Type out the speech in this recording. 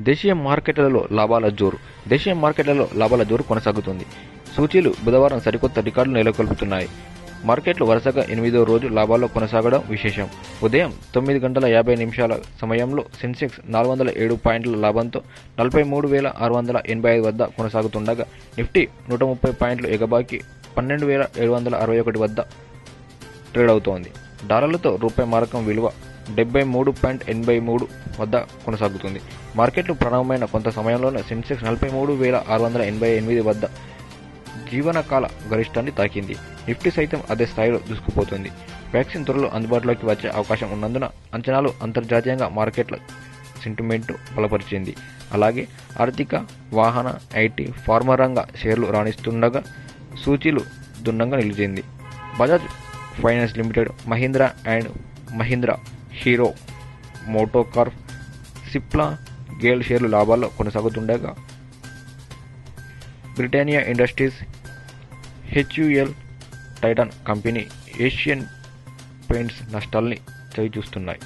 దేశీయ మార్కెట్లలో లాభాల జోరు. దేశీయ మార్కెట్లలో లాభాల జోరు కొనసాగుతుంది. సూచీలు బుధవారం సరికొత్త రికార్డులు నెలకొల్పుతున్నాయి. మార్కెట్లు వరుసగా ఎనిమిదో రోజు లాభాల్లో కొనసాగడం విశేషం. ఉదయం తొమ్మిది గంటల యాభై నిమిషాల సమయంలో సెన్సెక్స్ నాలుగు వందల ఏడు పాయింట్ల లాభంతో నలభై మూడు వేల ఆరు వందల ఎనభై ఐదు వద్ద కొనసాగుతుండగా నిఫ్టీ నూట ముప్పై పాయింట్లు ఎగబాకి పన్నెండు వేల ఏడు వందల అరవై ఒకటి వద్ద ట్రేడ్ అవుతోంది. డాలర్లతో రూపాయి మారకం విలువ డెబ్బై మూడు పాయింట్ ఎనభై మూడు వద్ద కొనసాగుతుంది. మార్కెట్లు ప్రారంభమైన కొంత సమయంలోనే సెన్సెక్స్ నలభై మూడు వేల ఆరు వందల ఎనభై ఎనిమిది వద్ద జీవనకాల గరిష్టాన్ని తాకింది. నిఫ్టీ సైతం అదే స్థాయిలో దూసుకుపోతుంది. వ్యాక్సిన్ త్వరలో అందుబాటులోకి వచ్చే అవకాశం ఉన్నందున అంచనాలు అంతర్జాతీయంగా మార్కెట్ల సెంటిమెంట్ బలపరిచింది. అలాగే ఆర్థిక వాహన ఐటీ ఫార్మా రంగ షేర్లు రాణిస్తుండగా సూచీలు దున్నంగా నిలిచింది. Bajaj Finance Limited Mahindra and Mahindra Hero MotoCorp Cipla GAIL షేర్లు లాభాల్లో కొనసాగుతుండగా Britannia Industries HUL Titan Company Asian Paints నష్టాల్ని చవిచూస్తున్నాయి.